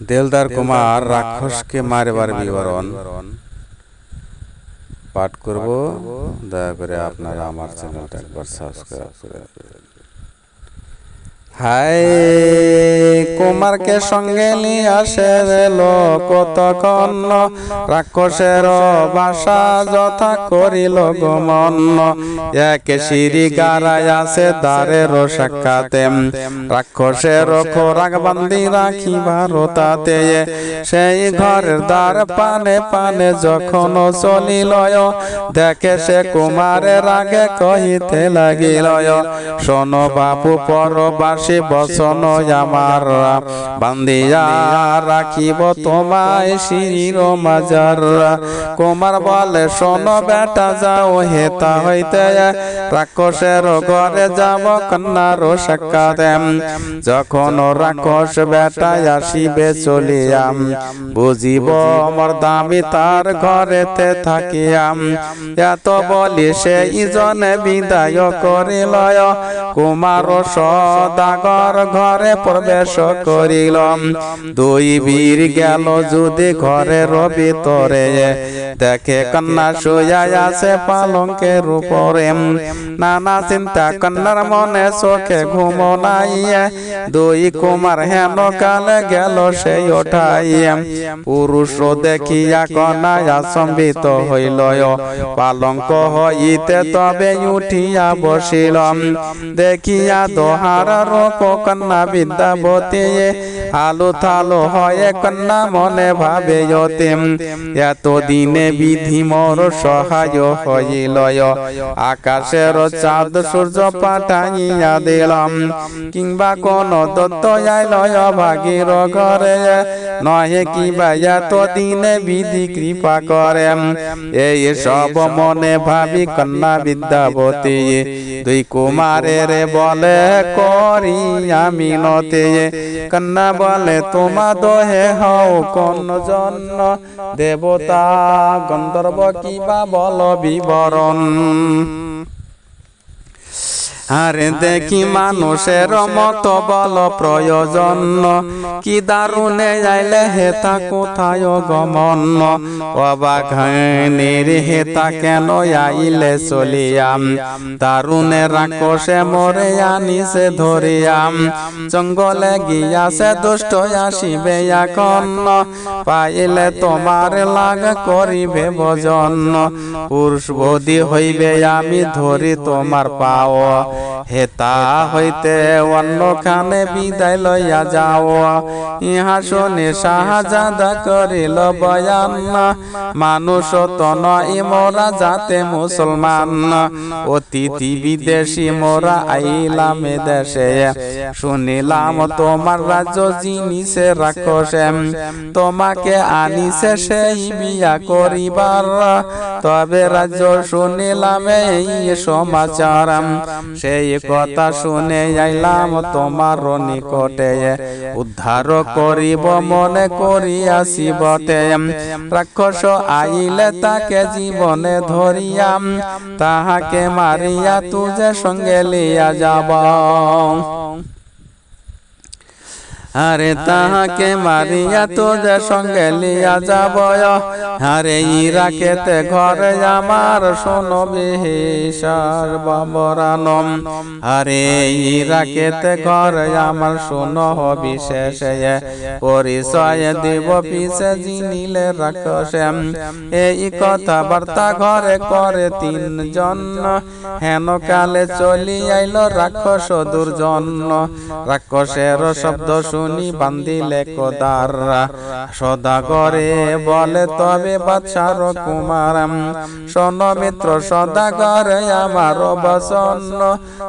দেলদার কুমার রাক্ষসকে মারবার বিবরণ। পাঠ করব। দয়া করে আপনারা আমার চ্যানেলটা একবার সাবস্ক্রাইব করে হাই কুমারকে সঙ্গে নিয়ে আসে রেলো কতক্ষণ রাক্ষসের বাসা যথা করিল গমন এক সিঁড়ি গারায় আছে দ্বারের সাক্ষাতে। রাক্ষসের খোরাক বান্দি রাখি ভারতাতে সেই ঘরের দ্বার পানে পানে যখন চলিল, দেখে সে কুমারের আগে কহিতে লাগিল, শোন বাপু, পরবাসী বসন আমার বান্দিয়া রাখিব তোমায় শির মাজার। কুমার বলে শোন বেটা যাও হেতা হইতে। রাক্ষসের ঘরে যাব কন্যার সাক্ষাৎ যখন রাক্ষস বেটা আসিবে চলিয়াম। বুঝিব আমার দামি তার ঘরেতে থাকিয়াম। এত বলি সেই জনে বিদায় করিল কুমার সদাগর ঘরে প্রবেশ করিল দুই বীর গেল যদি ঘরের ভিতরে দেখে কন্যা শুয়া আছে পালঙ্কের উপরে। নানা চিন্তা কন্যার মনে চোখে ঘুম নাই। দুই কুমার হেন কালে গেল সেই ওঠাই। পুরুষ দেখিয়া কন্যা সম্বিত হইল। পালঙ্ক হইতে তবে উঠিয়া বসিল দেখিয়া দোহার কন্যা বিদ্যাবতী আলো থালো হয় কন্যা মনে ভাবে যতিম এত দিনে বিধি মোর সহায় হইল আকাশের চাঁদ সূর্য পাঠাইয়া দিলাম। কিংবা কোন দত্ত আইল ভাগির ঘরে। নহে কিবা এত দিনে বিধি কৃপা করে। এই সব মনে ভাবি কন্যা বিদ্যাবতী দুই কুমারের বলে করি আমি নতে কন্যা বলে তোমা দহে হও কোন জন্য? দেবতা গন্ধর্ব কিবা বল বিবরণ। আরে দেখি মানুষের মত বল প্রয়োজন? কি দারুণে যাইলে হেতা কোথায় গমন? অবাক হেতা কেন আইলে চলিয়াম? দারুণে রাক্ষসে মরে আনিছে ধরিয়াম। জঙ্গলে গিয়াছে দুষ্ট আসিবে এখন। পাইলে তোমার লাগ করিবে ভজন। পুরুষ বদি হইবে আমি ধরি তোমার পাও। হেতা হইতে অন্য খানে বিদায় লইয়া যাও ইহা শুনে শাহজাদা করিল, বয়ান মানুষ তন মোরা যাতে মুসলমান। অতিথি বিদেশি মোরা আইলাম দেশে। শুনিলাম তোমার রাজ্য জিনিসে রাক্ষসে। তোমাকে আনিছে সেই বিয়া করিবার। তবে রাজ্য শুনিলাম এই সমাচার। সেই কথা শুনে আইলাম তোমার নিকটে। উদ্ধার করিব মনে করিয়াছিবতে রাক্ষস আইলে তাকে জীবনে ধরিয়াম। তাহাকে মারিয়া তুজে সঙ্গে লিয়া যাব আরে তাহাকে মারিয়া তোদের সঙ্গে লিয়া যাব আরে ইরাকেতে ঘরে আমার শোনো বিহিসার বাবরানম আরে ইরাকেতে ঘরে আমার শোনো বিশেষে। পরিচয় দেব পিছে জিনিলে রাক্ষসে এই কথা বার্তা ঘরে করে তিনজন। হেন কালে চলি আইল রাক্ষস দুর্জন। রাক্ষসের শব্দ শুনি বান্দিলে কোদার সদাগরে বলে তবে বাদশার কুমার শোন মিত্র সদাগরে আমার বসন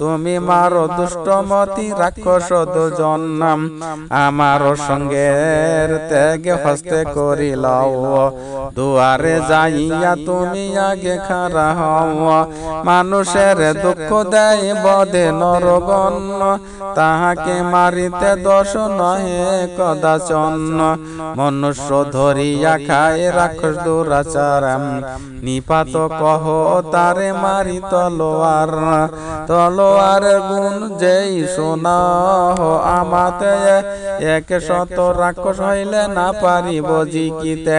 তুমি মারো দুষ্টমতি রাক্ষস দুজন আমার সঙ্গের ত্যাগে হস্তে করিল দুয়ারে যাইয়া তুমি আগে খারা হও। মানুষের দুঃখ দেয় বদে নরগণ। তাহাকে মারিতে দর্শন নহে কদাচন। মনুষ্য ধরিয়া খায়, রাক্ষস দুরাচার নিপাত কহ তারে মারি তলোয়ার। তলোয়ার গুণ যেই শোনা আমাতে এক শত রাক্ষস হইলে না পারিব জিকিতে।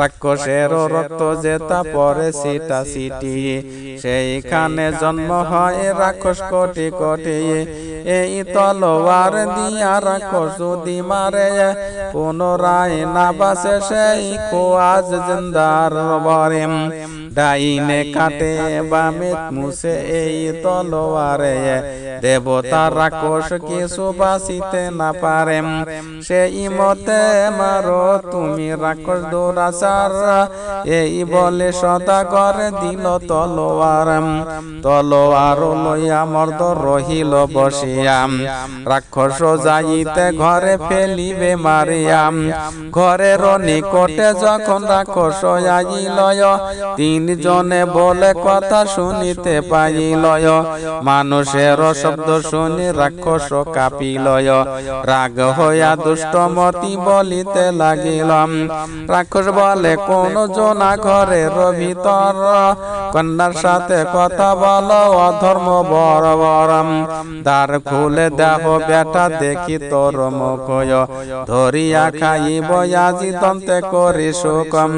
রাক্ষসের রক্ত যেতা পরে সিটা সিটি। সেইখানে জন্ম হয় রাক্ষস কোটি কোটি। এই তলোয়ার দিয়া রাখো যদি মারে পুনরায় না বাসে সেই খোয়াজ জিন্দার বরে ডাইনে কাটে বামে মুসে এই তলোয়ারে দেবতা রাক্ষস কিছু বাসিতে না পারে সেই মতে মারো তুমি রাক্ষস দুরাচার এই বলে সদা করে দিল তলোয়ার তলোয়ার লইয়া মর্দ রহিল বসিয়াম রাক্ষস যাইতে ঘরে ফেলিবে মারিয়াম ঘরের নিকটে যখন রাক্ষস আইলয়, তিনজনে বলে কথা শুনিতে পাইলয়, মানুষের শব্দ শুনি রাক্ষস কাপিলয়। রাগ হইয়া দুষ্টমতি বলিতে লাগিলাম। রাক্ষস বলে কোন জনা ঘরের ভিতর কন্যার সাথে কথা বলো অধর্ম বড় বরম দ্বার খুলে দেহ বেটা দেখি তোর মুখ ধরিয়া খাইব আজি দন্তে করি শোকম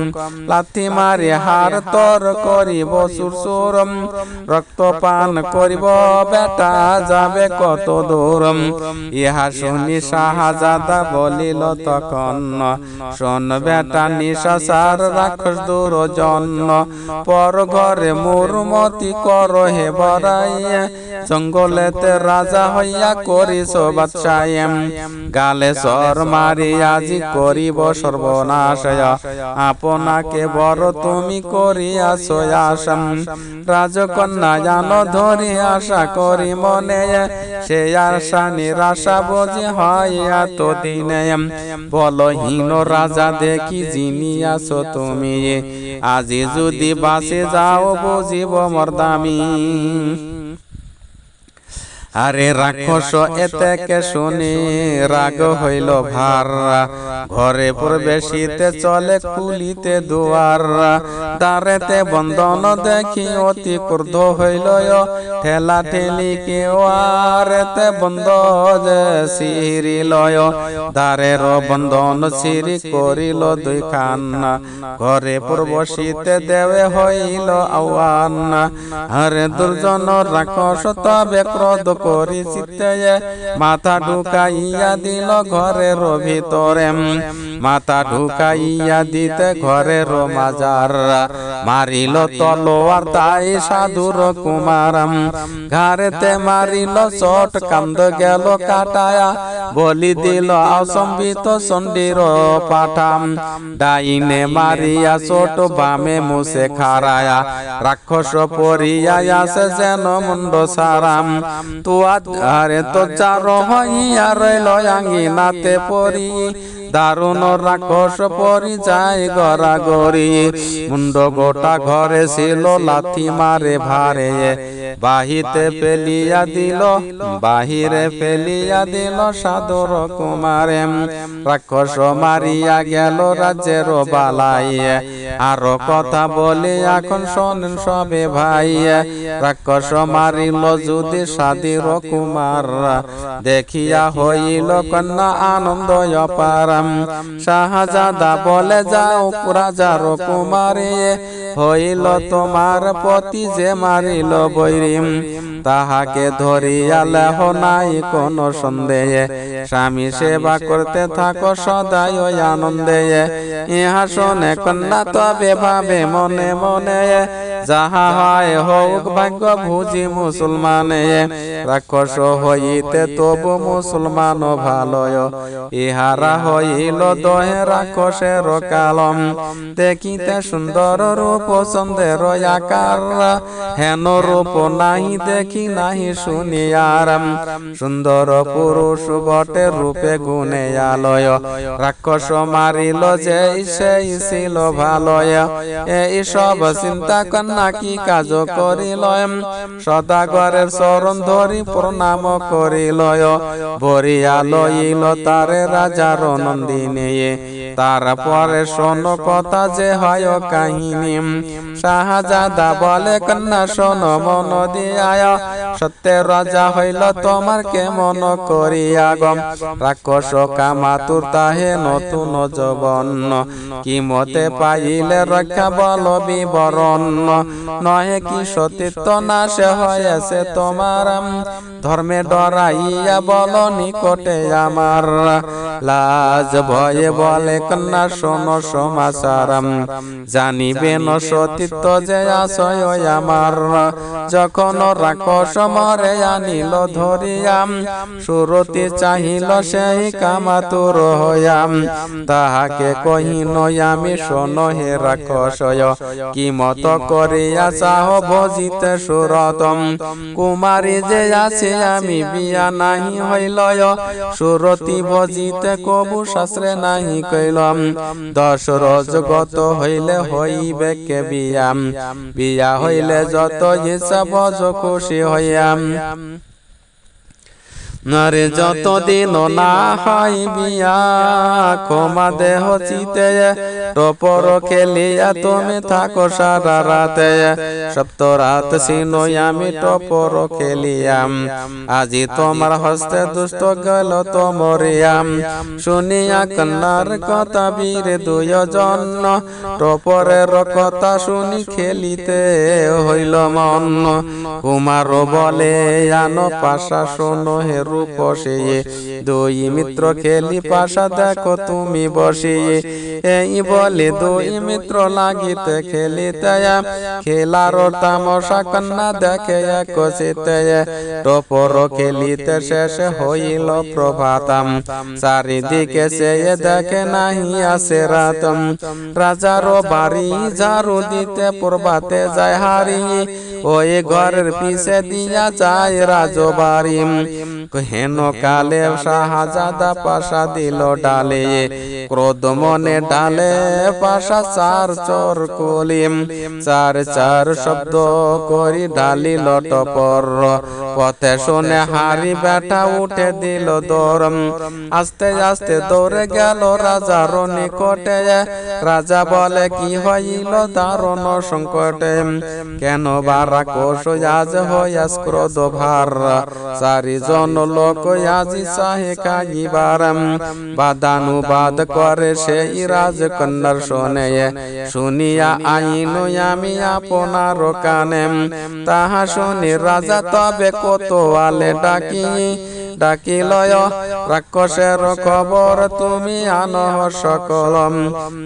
লাথি মারি হার তোর করিব সুরসুরম। রক্ত পান করিব বেটা যাবে কত দূরম? ইহা শুনি শাহজাদা বলিল তখন, শোন বেটা নিশাসার রাখস দূর জন্ম পর ঘরে মোর মতি কর হে বরাই জঙ্গলেতে রাজা হইয়া করিস বাদশায়েম গালে সর মারি, আজি করিব সর্বনাশ আপনাকে বড় তুমি করিয়াছ আসাম রাজকন্যা জান ধরি, আশা করি মনে সে আশা নিরাশা বুঝি হইয়া তো দিনে বলহীন রাজা দেখি জিনিয়াছ তুমি। আজি যদি বাসে যাও, বুঝিব মর্দামি। আরে রাক্ষস এতেকে শুনি রাগ হইল ভার। ঘরে প্রবেশিতে চলে কুলিতে দুয়ার। দ্বারেতে বন্ধন দেখি অতি ক্রুদ্ধ হইল ঠেলা ঠেলি কেউ আরেতে বন্ধ যে সিরিলয় দ্বারের বন্ধন সিরি করিল দুই খান ঘরে প্রবেশিতে দেবে হইল আহ্বান। আরে দুর্জন রাক্ষস তবে ক্রোধ করি চিত্তে মাথা ঢুকাইয়া দিল ঘরের ভিতরে। মাথা ঢুকাইয়া দিতে ঘরের মাজার। মারিল তলোয়ার তাই সাধুর কুমার ঘাড়েতে মারিল চট কান্দ গেল কাটায়া, বলি দিল অসম্বিত সন্ডির পাঠাম। ডাইনে মারিয়া চোট বামে মুসে খারায়া রাক্ষস পরিয়া আসে যেন মুন্ড সারাম। তুয়া আরে তো চার হইয়া রইল আঙ্গিনাতে পরি দারুণ রাক্ষস পরি যায় গড়া গড়ি মুন্ড গোটা ঘরে ছিল লাথি মারে ভারে। বাহিতে ফেলিয়া দিল বাহিরে ফেলিয়া দিল সাদর কুমারে রাক্ষস মারিয়া গেল রাজ্যের বালাই আরও কথা বলে এখন শোনেন সবে ভাই রাক্ষস মারিল যদি সাদির কুমার দেখিয়া হইল কন্যা আনন্দ অপারাম। শাহজাদা বলে, যাও রাজার কুমারে হইল তোমার পতি যে মারিল বৈরিম তাহাকে ধরিয়া লেহ নাই কোন সন্দেহে। স্বামী সেবা করতে থাকো সদাই ওই আনন্দে। ইহা শোনে কন্যা তবে ভাবে মনে। মনে। যাহা হয় হোক ভাগ্য ভুজি মুসলমানে। রাক্ষস হইতে তবু মুসলমান ভালো ইহারা হইল দহে রাক্ষসের কালম। দেখিতে সুন্দর রূপ চন্দ্রের আকার। হেন রূপ নাহি দেখি নাহি শুনি আরাম সুন্দর পুরুষ বটে রূপে গুণে আলয়। রাক্ষস মারিল যে সেই ছিল ভালয়। এই সব চিন্তা কি কাজ করিল সদাগরের চরণ ধরি প্রণাম করিল বরিয়া লইল তারে রাজার নন্দিনী তারপরে শোন কথা যে হয় কাহিনী। শাহজাদা বলে, কন্যা, শোন মন দিয়ায়। সত্যের রাজা হইল তোমার কেমন করিয়া গম। রাক্ষস কামাতুর তাহে নতুন যবন। কি মতে পাইলে রক্ষা বল বিবরণ। নহে কি সতীত্ব নাশ হয়েছে তোমার। ধর্মে ডরাইয়া বল নিকটে আমার। লাজ, ভয়ে বলে কন্যা, শোন সমাচার জানিবেন সতীত্ব যে আশয় আমার। যখন রাক্ষস মরে আনিল ধরিয়াম, সুরতি চাহিল সেই কামাতুর হইয়াম তাহাকে কহিন, আমি শোন হে রাক্ষসয়, কি মত করিয়া চাহ ভজিতে সুরতম? কুমারী যে আছে, আমি বিয়া নাহি হইলয়। সুরতি ভজিতে কবু শাস্ত্রে নাহি কইলাম দশ রজ গত হইলে হইবে কে বিয়াম? বিয়া হইলে যত হিসাব খুশি হইয়াম। নারে যতদিন না হয় বিয়া, ক্ষমা দেহ চিতে টপর খেলিয়া তুমি থাকো সারা রাতে। সপ্ত রাত সিনই আমি টপর খেলিয়াম আজি তোমার হস্তে দুষ্ট গেল তো মরিয়াম শুনিয়া কন্যার কথা বীর দুজন টপরের কথা শুনি খেলিতে হইল মন। কুমার বলে, আনো পাশা শোনো হে রূপ বসিয়ে দুই মিত্র খেলি পাশা দেখো তুমি বসিয়ে এই বলে দুই মিত্র লাগিতে খেলিতে খেলার তামসা কন্যা দেখে কষিতে টপর খেলিতে শেষ হইল প্রভাতম। চারিদিকে সে দেখে নাহি আসে রাতম। রাজার বাড়ি ঝাড়ু দিতে প্রভাতে যায় হারি। ওই ঘরের পিছে দিয়া যায় রাজবাড়ি। হেন কালে শাহজাদা পাশা দিল ডালে। ক্রোধ মনে ডালে পাশা চার চোর কলিম। চার চার শব্দ করি ডালিল টপর পথে শুনে হারি বেটা উঠে দিল দৌড় আস্তে আস্তে দৌড়ে গেল রাজার নিকটে। রাজা বলে, কি হইল দারুণ সংকটে? কেন বারা কোষ আজ হইয়াস ক্রোধ ভার? চারিজন লোক আজি চাহে কাগিবার বাদানুবাদ করে সেই রাজকন্যার শোনে। শুনিয়া আইন আমি আপনার কানে। তাহা শুনি রাজা তবে কত আলে ডাকি? ডাকিলয়, রাক্ষসের খবর তুমি আনো সকল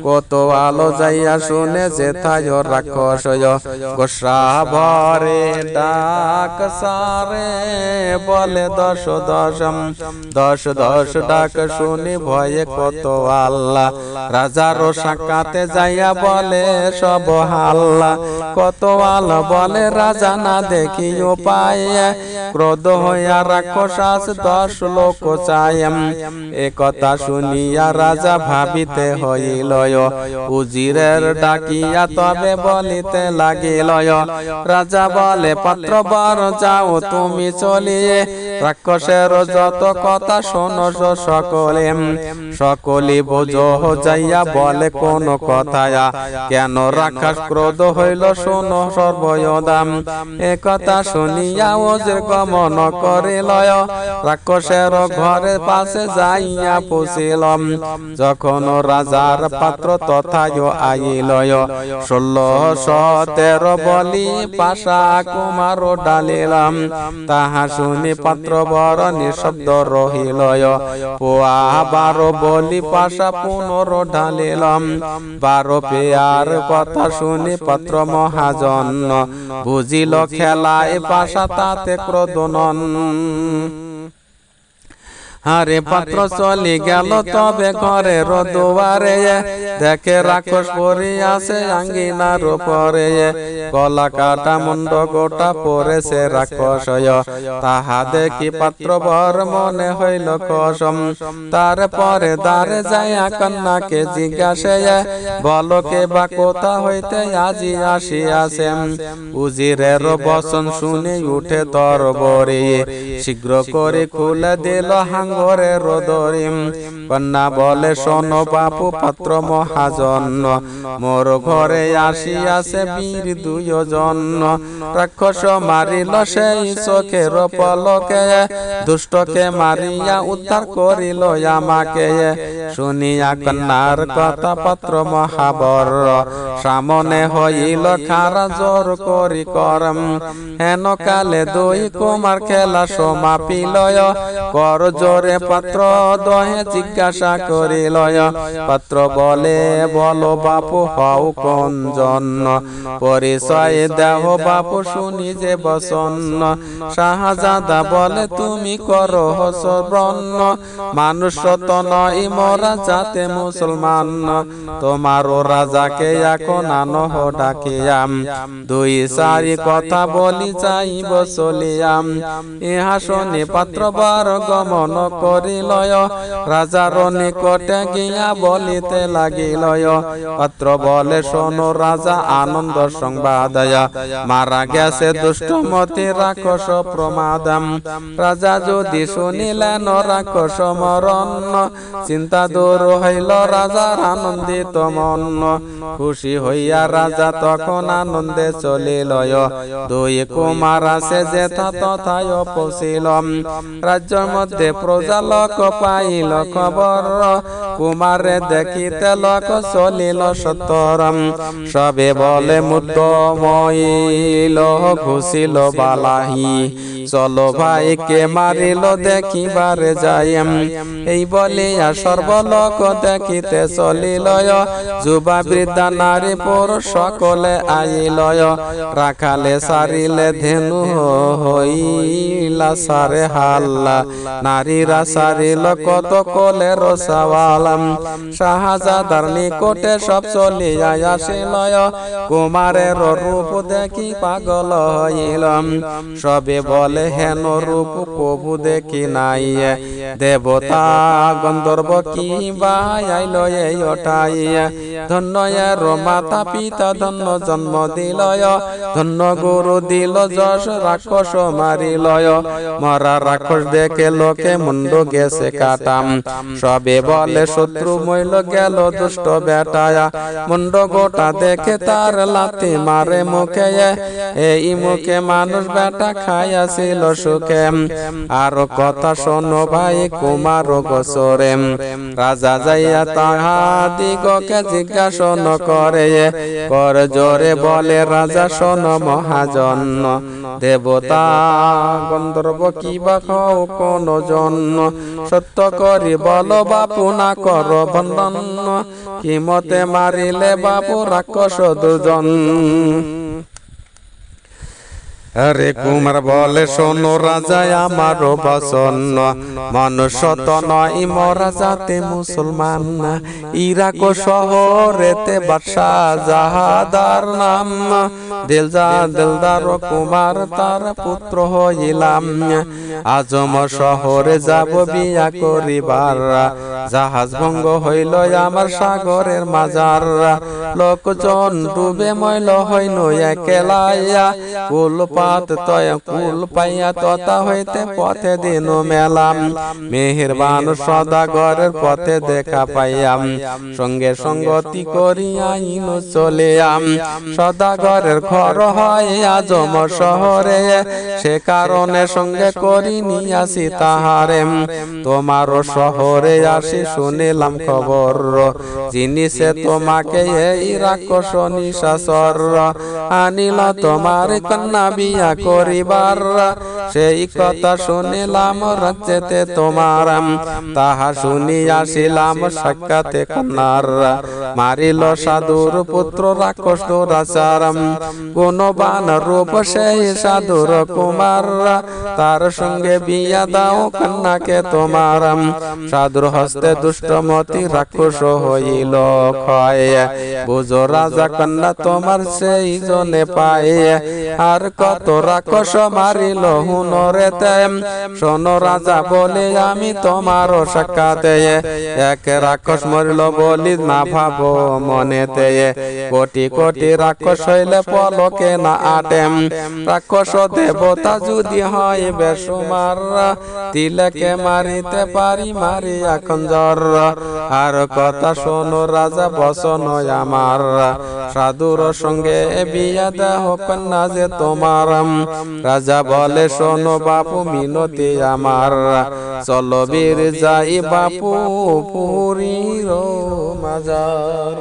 কত আলো যাইয়া শুনে যে থায় রাক্ষস গোসা ভরে ডাক সারে, বলে দশ দশ দশ দশ ডাক শুনি ভয়ে কত আল্লাহ রাজার সাকাতে যাইয়া বলে সব হাল্লা কত আলো বলে, রাজা না দেখি উপায় ক্রোধ হইয়া রাক্ষস দশ লোক চায়ম এ শুনিয়া রাজা ভাবিতে হইল উজিরের ডাকিয়া তবে বলিতে লাগিল রাজা বলে পাত্র যাও, তুমি চলিয়ে রাক্ষসের যত কথা শোনো সকলে। সকলে বোঝো, যাইয়া বলে কোন কথায়া। কেন রাক্ষস ক্রোধ হইল শোনো সর্বদাম এ কথা শুনিয়া ওজের গমন করিলয় রাক্ষসের ঘরের পাশে যাইয়া পুষিলম। যখন রাজার পাত্র তথায় আইলয় ষোলশ তেরো বলি পাশা কুমার ডালিলাম। তাহা শুনি পাত্র বড় নিঃশব্দ রহিলয়। পোয়া বারো বলি পাশা পুনর ঢালিলাম। বারো পেয়ার কথা শুনি পত্র মহাজন। বুঝিল খেলায় পাশা তাতে ক্রোধনন। হারে পাত্র চলি গেল তবে ঘরে দুয়ারে। দেখে রাক্ষস পরি আছে আঙ্গিনার উপরে। গলা কাটা মুন্ড গোটা পরেছে রাক্ষস তাহা দেখি পাত্র বর মনে হইল কসম। তারপরে দ্বারে যাইয়া কন্যাকে জিজ্ঞাসে বলো কে বা কোথা হইতে আজি আসিয়াছে উজিরের বসন শুনে উঠে তর বরে শীঘ্র করে খুলে দিল হাঙ্গরে রোদরিম। কন্যা বলে, শোনো বাপু, পাত্র মহাজন। মোর ঘরে আসিয়াছে বীর দুইজন রাক্ষস মারিল সেই চোখের পলকে। দুষ্টকে মারিয়া উদ্ধার করিল আমাকে। শুনিয়া কন্যার কথা পাত্র মহাবর। সামনে হইল খারা জোর করি করম। হেন কালে দুই কুমার খেলা সমাপিল কর জোরে পাত্র দহে জিজ্ঞাসা করিল পাত্র বলে, বলো বাপু, হও কোন জন্য? পরিচয় দেহ বাপু শুনি যে বসন্ন। শাহজাদা বলে, তুমি করো হসব্রন্ন মানুষ তো নয়, মরা যাতে মুসলমান। তোমারও রাজাকে এখন আনো ডাকিয়াম। দুই সারি কথা বলি যাইব চলিয়াম। ইহা শুনি পাত্র বার গমন করিলয়। রাজার নিকটে গিয়া বলিতে লাগিলয়। পাত্র বলে শোনো, রাজা, আনন্দ সংবাদ মারা গেছে দুষ্টমতি রাক্ষস প্রমাদাম। রাজা যদি শুনিলেন রাক্ষস মরণ, চিন্তা দূর হইল রাজার আনন্দিত মন। খুশি হইয়া রাজা তখন আনন্দে চলিল দুই কুমার আছে যেথা তথায় পৌঁছিল রাজ্যের মধ্যে প্রজা লোক পাইল খবর। কুমারে দেখিতে লোক চলিল সতরম সবে বলে মুদ্দ মইল ঘুষিল বালাহি। চলো ভাই কে মারিল দেখিবারে যাইম। এই বলিয়া সর্বলোক দেখিতে চলিল যুবা বৃদ্ধা নারী পুরুষ সকলে আইলয়। রাখালে সারিলে ধেনু হইলা সারে হাল্লা। নারীরা সারিল কত কলে রসাওয়ালাম। শাহজাদার নিকটে সব চলিয়া আসিলয়। কুমারের রূপ দেখি পাগল হইলাম। সবে বলে হেন রূপ প্রভু দেখি নাই দেবতা গন্ধর্ব কি বাইল এই অটাই ধন্য মাতা পিতা, ধন্য জন্ম দিলয় ধন্য গুরু দিল যশ রাক্ষস মারিলয় মরা রাক্ষস দেখে লোকে মুন্ড গেছে কাটাম। সবে বলে শত্রু মইল গেল দুষ্ট বেটায়া। মুন্ড গোটা দেখে তার লাতি মারে মুখে। এই মুখে মানুষ বেটা খাইয়াছিল সুখে। আর কথা শোনো ভাই কুমার গোসরে। রাজা যাইয়া তাহা দিগকে জিজ্ঞাসন করে। কর জোরে বলে, রাজা, শোন মহাজন দেবতা, গন্ধর্ব কি বা খাও কোন জন্য। সত্য করি বল বাপু না কর বন্ধন। কি মতে মারিলে বাপু রাক্ষস দুজন। আরে কুমার বলে, শোনো রাজা আমার বসন্ন। মানুষ নয়, মরা যাতে মুসলমান। ইরাক শহরেতে বাদশাহ জাহাদার নাম। দিলজা দিলদার কুমার তার পুত্র হইলাম। আজম শহরে যাব বিয়া করিবার। জাহাজ ভঙ্গ হইল আমার সাগরের মাজার। লোকজন ডুবে মইল হইল, একেলাইয়া কুল পাত তয় কুল পাইয়া ততা হইতে পথে দিন মেলাম। মেহেরবান সদাগরের পথে দেখা পাইয়াম, সঙ্গে সঙ্গতি করিয়া ইন চলে আম সদাগরের ঘর হয় আজম শহরে, সে কারণে সঙ্গে করি নিয়াসি তাহারে। তোমার শহরে আসি শুনিলাম খবর জিনিসে তোমাকে এই রাক্ষস নিশাসর আনিল তোমার কন্যা বিয়া করিবার। সেই কথা শুনিলাম রাজ্যেতে তোমার। তাহা শুনি আসিলাম সাক্ষাতে কন্যার। মারিল সাধুর পুত্র রাক্ষস দুরাচারম। কোন বান রূপ সেই সাধুর কুমার। তার সঙ্গে বিয়া দাও কন্যাকে তোমার। সাধুর হস্তে দুষ্টমতি রাক্ষস হইল ক্ষয়। বুঝো রাজা কন্যা তোমার সেই জনে পায়। আর কত রাক্ষস মারিল হুনরে রাজা বলে, আমি তোমার এক রাক্ষস মরিল বলি, না ভাবো কোটি কোটি রাক্ষস হইলে পলকে না আটেম। রাক্ষস দেবতা যদি হয় বেসুমার তিলকে মারিতে পারি মারি এখন জ্বর আর কথা শোনো রাজা, বসন আমার। সাধুর সঙ্গে বিয়া দেহ কন্যা যে তোমার। রাজা বলে শোনো বাপু মিনতি আমার। চলো বীর যাই বাপু পুরীর মাজার।